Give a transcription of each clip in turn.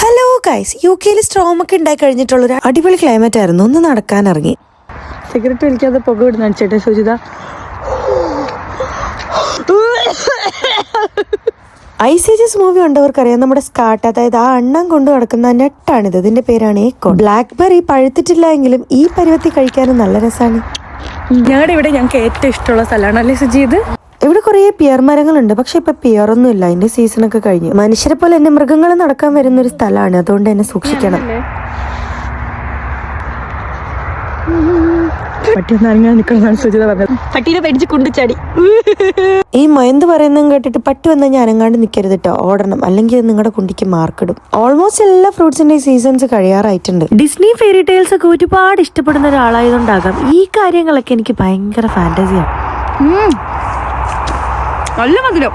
Hello guys U കെയിൽ storm ഒക്കെ ഉണ്ടായി കഴിഞ്ഞിട്ടുള്ള ഒരു അടിപൊളി ക്ലൈമറ്റ് ആയിരുന്നു. ഒന്ന് നടക്കാൻ ഇറങ്ങി. സിഗരറ്റ് വലിക്കാതെ പുക വിടുന്ന ചേട്ടാ സുജിത. ഐ സി ജിസ് മൂവി കണ്ടവർക്കറിയാം. നമ്മുടെ സ്കാട്ട് അതായത് ആ അണ്ണം കൊണ്ടു നടക്കുന്ന നെട്ടാണിത്. ഇതിന്റെ പേരാണ് ഏക്കോ ബ്ലാക്ക് ബെറി പഴുത്തിട്ടില്ല എങ്കിലും ഈ പരുവത്തി കഴിക്കാനും നല്ല രസമാണ് ഞങ്ങളുടെ ഇവിടെ ഞങ്ങൾക്ക് ഏറ്റവും ഇഷ്ടമുള്ള സ്ഥലമാണ് അല്ലേ സുജി ഇത് ഇവിടെ കുറേ പിയർ മരങ്ങളുണ്ട് പക്ഷെ ഇപ്പൊ പിയർ ഒന്നും ഇല്ല അതിന്റെ സീസണൊക്കെ കഴിഞ്ഞു. മനുഷ്യരെ പോലെ തന്നെ മൃഗങ്ങൾ നടക്കാൻ വരുന്ന ഒരു സ്ഥലമാണ്. അതുകൊണ്ട് എന്നെ സൂക്ഷിക്കണം. പട്ടീനെ പേടിച്ച് കുണ്ടിച്ചാടി. ഈ മയന്ത് പറയുന്നതും കേട്ടിട്ട് പട്ടി വന്നാൽ ഞാൻ അനങ്ങാണ്ട് നിൽക്കരുത് കേട്ടോ ഓടണം. അല്ലെങ്കിൽ നിങ്ങളുടെ കുണ്ടിക്ക് മാർക്കിടും. ഓൾമോസ്റ്റ് എല്ലാ ഫ്രൂട്ട്സിന്റെ സീസൺസ് കഴിയാറായിട്ടുണ്ട്. ഡിസ്നി ഫെയറി ടൈൽസ് ഒക്കെ ഒരുപാട് ഇഷ്ടപ്പെടുന്ന ഒരാളായതുകൊണ്ടാകാം ഈ കാര്യങ്ങളൊക്കെ എനിക്ക് ഭയങ്കര ഫാന്റസിയാണ് നല്ല മധുരം.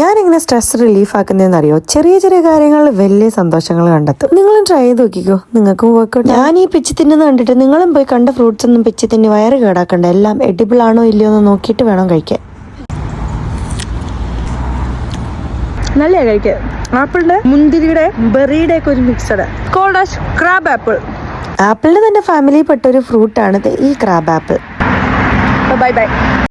ഞാൻ എങ്ങനെ സ്ട്രെസ് റിലീഫ് ആക്കുന്നതെന്ന് അറിയോ ചെറിയ ചെറിയ കാര്യങ്ങൾ വലിയ സന്തോഷങ്ങൾ കണ്ടെത്തും. നിങ്ങളും ട്രൈ ചെയ്ത് നോക്കിക്കോ. നിങ്ങൾക്കും ഞാൻ ഈ പിച്ചി തിന്നുന്നത് കണ്ടിട്ട് നിങ്ങളും പോയി കണ്ട ഫ്രൂട്ട്സ് ഒന്നും പിച്ചി തിന്നി വയറ് കേടാക്കണ്ട. എല്ലാം എഡിബിൾ ആണോ ഇല്ലയോ എന്ന് നോക്കിയിട്ട് വേണം കഴിക്കാൻ. നല്ല കഴിക്കാൻ. ആപ്പിളിന്റെ മുന്തിരിയുടെ ബെറിയുടെ ഒക്കെ ഒരു മിക്സഡ് കോൾഡ് ക്രാബ് ആപ്പിൾ ആപ്പിളിന്റെ തന്നെ ഫാമിലിയിൽ പെട്ട ഒരു ഫ്രൂട്ടാണ് ഈ ക്രാബ് ആപ്പിൾ ബൈ ബൈ